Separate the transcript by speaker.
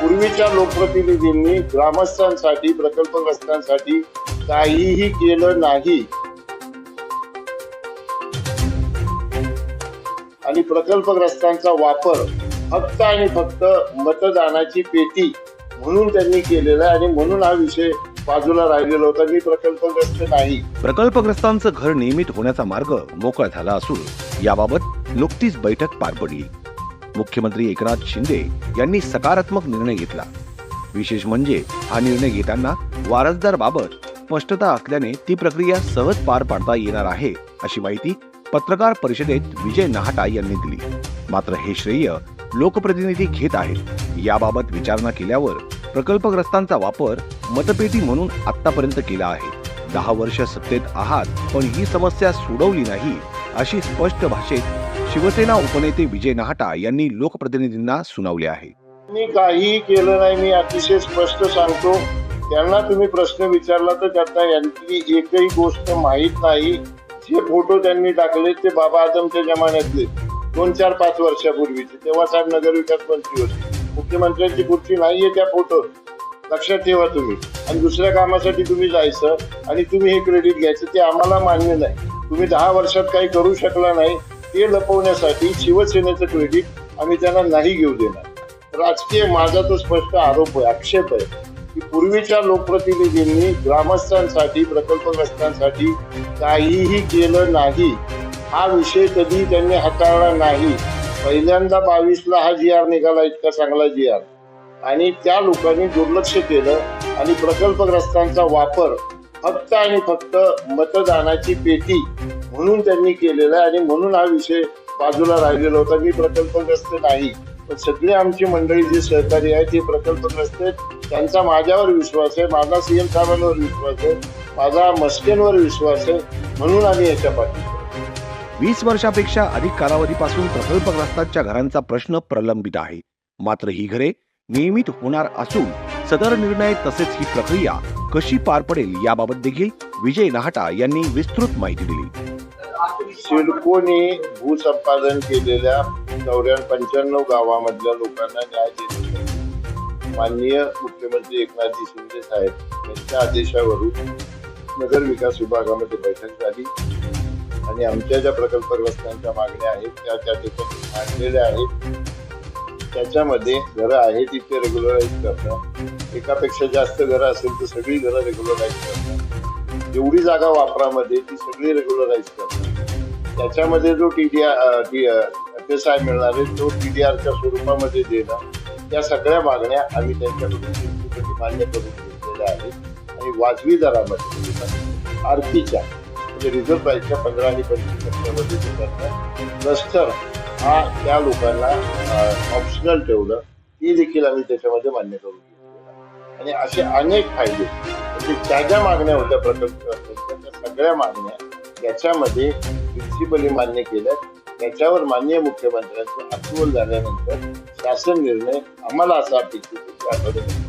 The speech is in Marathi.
Speaker 1: पूर्वीच्या लोकप्रतिनिधींनी ग्रामस्थांसाठी प्रकल्पग्रस्तांसाठी काहीही केलं नाही. आणि प्रकल्पग्रस्तांचा वापर फक्त आणि फक्त मतदानाची पेटी म्हणून त्यांनी केलेला आहे. आणि म्हणून हा विषय बाजूला राहिलेला होता. मी प्रकल्पग्रस्त नाही.
Speaker 2: प्रकल्पग्रस्तांचं घर नियमित होण्याचा मार्ग मोकळा झाला असून याबाबत नुकतीच बैठक पार पडली. मुख्यमंत्री एकनाथ शिंदे यांनी सकारात्मक निर्णय घेतला. विशेष म्हणजे हा निर्णय घेताना वारसदार बाबत स्पष्टता असल्याने ती प्रक्रिया सहज पार पाडता येणार आहे अशी माहिती पत्रकार परिषदेत विजय नाहटा यांनी दिली. मात्र हे श्रेय लोकप्रतिनिधी घेत आहेत. याबाबत विचारणा केल्यावर प्रकल्पग्रस्तांचा वापर मतपेटी म्हणून आतापर्यंत केला आहे. दहा वर्ष सत्तेत आहात पण ही समस्या सोडवली नाही अशी स्पष्ट भाषेत शिवसेना उपनेते विजय नाहटा यांनी लोकप्रतिनिधींना सुनावले आहे.
Speaker 1: मी काहीही केलं नाही मी अतिशय स्पष्ट सांगतो. त्यांना तुम्ही प्रश्न विचारला तर त्यांना यांची एकही गोष्ट माहीत नाही. जे फोटो त्यांनी टाकले ते बाबा आजमच्या जमान्यातले दोन चार पाच वर्षापूर्वीचे. तेव्हा साहेब नगरविकास मंत्री होते. मुख्यमंत्र्यांची खुर्ची नाहीये त्या फोटो. लक्षात ठेवा तुम्ही. आणि दुसऱ्या कामासाठी तुम्ही जायचं आणि तुम्ही हे क्रेडिट घ्यायचं ते आम्हाला मान्य नाही. तुम्ही दहा वर्षात काही करू शकला नाही. ते लपवण्यासाठी शिवसेनेचं क्रेडिट आम्ही त्यांना नाही घेऊ देणार. राजकीय माझा तो स्पष्ट आरोप आहे आक्षेप आहे की पूर्वीच्या लोकप्रतिनिधींनी ग्रामस्थांसाठी प्रकल्पग्रस्तांसाठी काहीही केलं नाही. हा विषय कधी त्यांनी हाताळला नाही. पहिल्यांदा बावीसला हा जी आर निघाला इतका चांगला जी आर. आणि त्या लोकांनी दुर्लक्ष केलं आणि प्रकल्पग्रस्तांचा वापर फक्त आणि फक्त मतदानाची पेटी म्हणून त्यांनी केलेला आहे आणि म्हणून हा विषय बाजूला राहिलेला होता. मी प्रकल्पग्रस्त नाही. पण सगळे आमची मंडळी जी सहकारी आहे ते प्रकल्पग्रस्त आहेत. त्यांचा माझ्यावर विश्वास आहे माझा सीएम साहेबांवर विश्वास आहे माझा मस्केनवर विश्वास आहे म्हणून आम्ही याच्या पाठी
Speaker 2: वीस वर्षापेक्षा अधिक कालावधीपासून प्रकल्पग्रस्तांच्या घरांचा प्रश्न प्रलंबित आहे. मात्र ही घरे नियमित होणार असून सदर निर्णय तसेच ही प्रक्रिया कशी पार पडेल याबाबत देखील विजय नाहटा यांनी विस्तृत माहिती दिली.
Speaker 1: सिडकोने भूसंपादन केलेल्या चौऱ्याण्णव पंच्याण्णव गावामधल्या लोकांना न्याय देण्यासाठी माननीय मुख्यमंत्री एकनाथजी शिंदे साहेब यांच्या आदेशावरून नगर विकास विभागामध्ये बैठक झाली. आणि आमच्या ज्या प्रकल्पग्रस्तांच्या मागण्या आहेत त्या त्या ठिकाणी मांडलेल्या आहेत. त्याच्यामध्ये घरं आहेत तिथे रेग्युलराईज करणं. एकापेक्षा जास्त घरं असेल तर सगळी घरं रेग्युलराईज करणं. जेवढी जागा वापरामध्ये ती सगळी रेग्युलराईज करणं. त्याच्यामध्ये जो T D R S I मिळणार आहे तो टी डी आरच्या स्वरूपामध्ये देणं या सगळ्या मागण्या आम्ही त्यांच्याकडून मान्य करून घेतलेल्या आहेत. आणि वाजवी दरामध्ये आरतीच्या म्हणजे रिझर्व्ह बँकच्या पंधरा आणि पंचवीस टक्क्यामध्ये ते क्लस्टर हा त्या लोकांना ऑप्शनल ठेवलं ती देखील आम्ही त्याच्यामध्ये मान्य करून घेतलेलं आणि असे अनेक फायदे म्हणजे ज्या ज्या मागण्या होत्या प्रकल्प सगळ्या मागण्या याच्यामध्ये प्रिन्सिपली मान्य केलं त्याच्यावर माननीय मुख्यमंत्र्यांचं अप्रुव्हल झाल्यानंतर शासन निर्णय आम्हाला असा अपेक्षित आहे